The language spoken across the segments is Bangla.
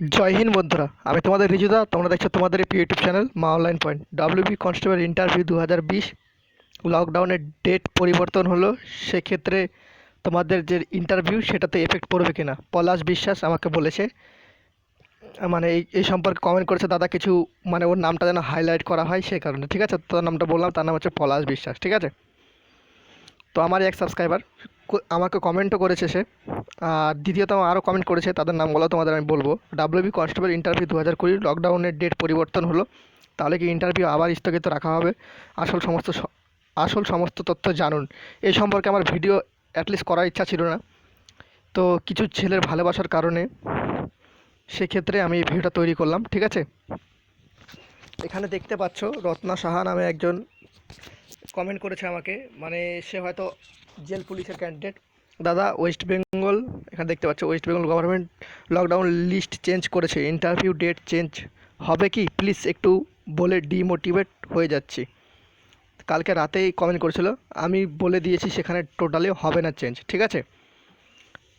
জয় হিন্দ বন্ধুরা, আমি তোমাদের রিজুদা, তোমরা দেখছ তোমাদের এই ইউটিউব চ্যানেল মা online point. WB constable interview দু হাজার বিশ লকডাউনের ডেট পরিবর্তন হলো, সেক্ষেত্রে তোমাদের যে ইন্টারভিউ সেটাতে এফেক্ট পড়বে কিনা? পলাশ বিশ্বাস আমাকে বলেছে মানে এই এই সম্পর্কে কমেন্ট করেছে, দাদা কিছু মানে ওর নামটা যেন হাইলাইট করা হয় সেই কারণে, ঠিক আছে? তোর নামটা বললাম, তার নাম হচ্ছে পলাশ বিশ্বাস, ঠিক আছে? তো আমার এক সাবস্ক্রাইবার আমাকে কমেন্টও করেছে সে। আর দ্বিতীয়ত আরও কমেন্ট করেছে, তাদের নাম নামগুলো তোমাদের আমি বলব। ডাব্লিউবি কনস্টেবল ইন্টারভিউ দু হাজার কুড়ি লকডাউনের ডেট পরিবর্তন হলো। তাহলে কি ইন্টারভিউ আবার স্থগিত রাখা হবে? আসল সমস্ত আসল সমস্ত তথ্য জানুন। এই সম্পর্কে আমার ভিডিও অ্যাটলিস্ট করার ইচ্ছা ছিল না। তো কিছু ছেলের ভালোবাসার কারণে সেক্ষেত্রে আমি এই ভিডিওটা তৈরি করলাম, ঠিক আছে? এখানে দেখতে পাচ্ছ রত্না সাহা নামে একজন কমেন্ট করেছে আমাকে মানে সে হয়তো জেল পুলিশের ক্যান্ডিডেট দাদা ওয়েস্ট বেঙ্গল এখানে দেখতে পাচ্ছ West Bengal government lockdown list change করেছে ইন্টারভিউ ডেট চেঞ্জ হবে কি? প্লিজ একটু বলে ডিমোটিভেট হয়ে যাচ্ছি। কালকে রাতেই কমেন্ট করেছিল, আমি বলে দিয়েছি সেখানে টোটালি হবে না চেঞ্জ ঠিক আছে?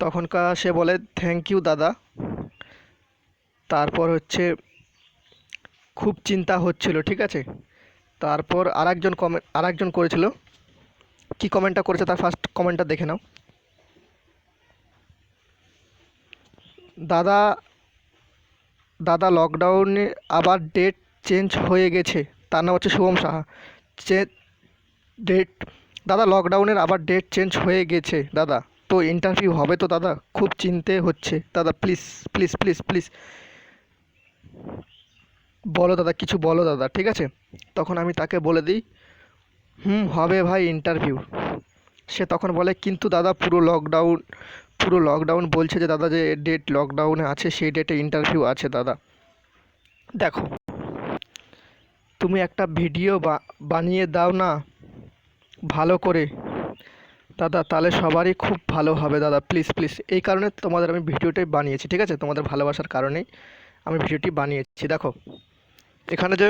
তখনকার সে বলে থ্যাংক ইউ দাদা। তারপর হচ্ছে, খুব চিন্তা হচ্ছিল, ঠিক আছে? তারপর আরেকজন কমেন্ট আরেকজন করেছিল। কি কমেন্টটা করেছে তার ফার্স্ট কমেন্টটা দেখে নাও। দাদা দাদা লকডাউনে আবার ডেট চেঞ্জ হয়ে গেছে। তার নাম হচ্ছে শুভম সাহা। চে ডেট দাদা লকডাউনের আবার ডেট চেঞ্জ হয়ে গেছে, দাদা। তো ইন্টারভিউ হবে তো, দাদা? খুব চিনতে হচ্ছে। দাদা প্লিজ প্লিজ প্লিজ প্লিজ বলো দাদা, কিছু বলো দাদা, ঠিক আছে? তখন আমি তাকে বলে দিই, হুম, হবে ভাই ইন্টারভিউ সে তখন বলে, কিন্তু দাদা, পুরো লকডাউন পুরো লকডাউন বলছে যে দাদা যে ডেট লকডাউনে আছে, সেই ডেটে ইন্টারভিউ আছে দাদা। দেখো, তুমি একটা ভিডিও বানিয়ে দাও না, ভালো করে। দাদা, তাহলে সবারই খুব ভালো হবে দাদা প্লিজ প্লিজ এই কারণে তোমাদের আমি ভিডিওটাই বানিয়েছি, ঠিক আছে? তোমাদের ভালোবাসার কারণেই আমি ভিডিওটি বানিয়েছি, দেখো। এখানে যে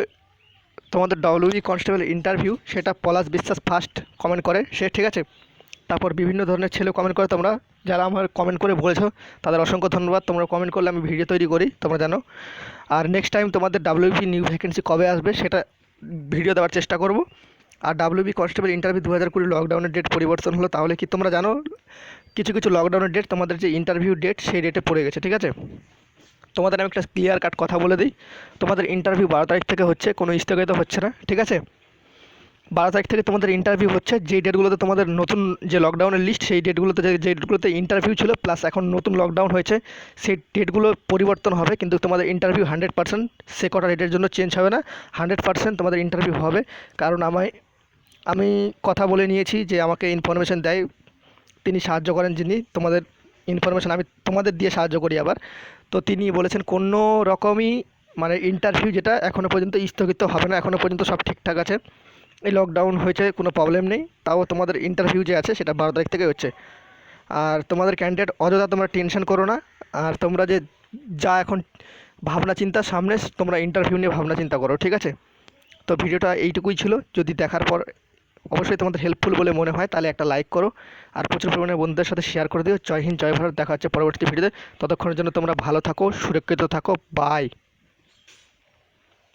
তোমাদের ডব্লিউবি কনস্টেবল ইন্টারভিউ সেটা পলাশ বিশ্বাস ফার্স্ট কমেন্ট করে। সে ঠিক আছে? তারপর বিভিন্ন ধরনের ছেলে কমেন্ট করে তোমরা। যারা আমার কমেন্ট করে বলেছ, তাদের অসংখ্য ধন্যবাদ। তোমরা কমেন্ট করলে আমি ভিডিও তৈরি করি, তোমরা জানো। আর নেক্সট টাইম তোমাদের ডাব্লিউবি নিউ ভ্যাকেন্সি কবে আসবে, সেটা ভিডিও দেওয়ার চেষ্টা করব। আর ডাব্লিউবি কনস্টেবল ইন্টারভিউ দু হাজার কুড়ি লকডাউনের ডেট পরিবর্তন হলো, তাহলে কি তোমরা জানো? কিছু কিছু লকডাউনের ডেট তোমাদের যে ইন্টারভিউ ডেট সেই ডেটে পড়ে গেছে, ঠিক আছে? তোমাদের আমি একটা ক্লিয়ার কাট কথা বলে দিই। তোমাদের ইন্টারভিউ বারো তারিখ থেকে হচ্ছে, কোনো স্থগিত হচ্ছে না, ঠিক আছে? বারো তারিখ থেকে তোমাদের ইন্টারভিউ হচ্ছে, যেই ডেটগুলোতে তোমাদের নতুন যে লকডাউনের লিস্ট সেই ডেটগুলোতে যে ডেটগুলোতে ইন্টারভিউ ছিল প্লাস এখন নতুন লকডাউন হয়েছে, সেই ডেটগুলো পরিবর্তন হবে, কিন্তু তোমাদের ইন্টারভিউ হান্ড্রেড পার্সেন্ট সে কটা ডেটের জন্য চেঞ্জ হবে না হান্ড্রেড পার্সেন্ট তোমাদের ইন্টারভিউ হবে। কারণ আমায়, আমি কথা বলে নিয়েছি যে আমাকে ইনফরমেশন দেয়, তিনি সাহায্য করেন যিনি, তোমাদের ইনফরমেশন আমি তোমাদের দিয়ে সাহায্য করি আবার। তো তিনি বলেছেন, কোনো রকমই মানে ইন্টারভিউ যেটা এখনও পর্যন্ত স্থগিত হবে না এখনও পর্যন্ত সব ঠিকঠাক আছে। এই লকডাউন হয়েছে, কোনো প্রবলেম নেই। তাও তোমাদের ইন্টারভিউ যে আছে, সেটা বারো তারিখ থেকে হচ্ছে। আর তোমাদের ক্যান্ডিডেট অযথা তোমরা টেনশন করো না। আর তোমরা যে যা এখন ভাবনা চিন্তা সামনে, তোমরা ইন্টারভিউ নিয়ে ভাবনা চিন্তা করো, ঠিক আছে? তো ভিডিওটা এইটুকুই ছিল। যদি দেখার পর অবশ্যই তোমাদের হেল্পফুল বলে মনে হয়, তাহলে একটা লাইক করো। আর প্রচুর পরিমাণে বন্ধুদের সাথে শেয়ার করে দিও। জয় হিন্দ, জয় ভারত, দেখা হচ্ছে পরবর্তী ভিডিওতে ততক্ষণের জন্য তোমরা ভালো থাকো, সুরক্ষিত থাকো। বাই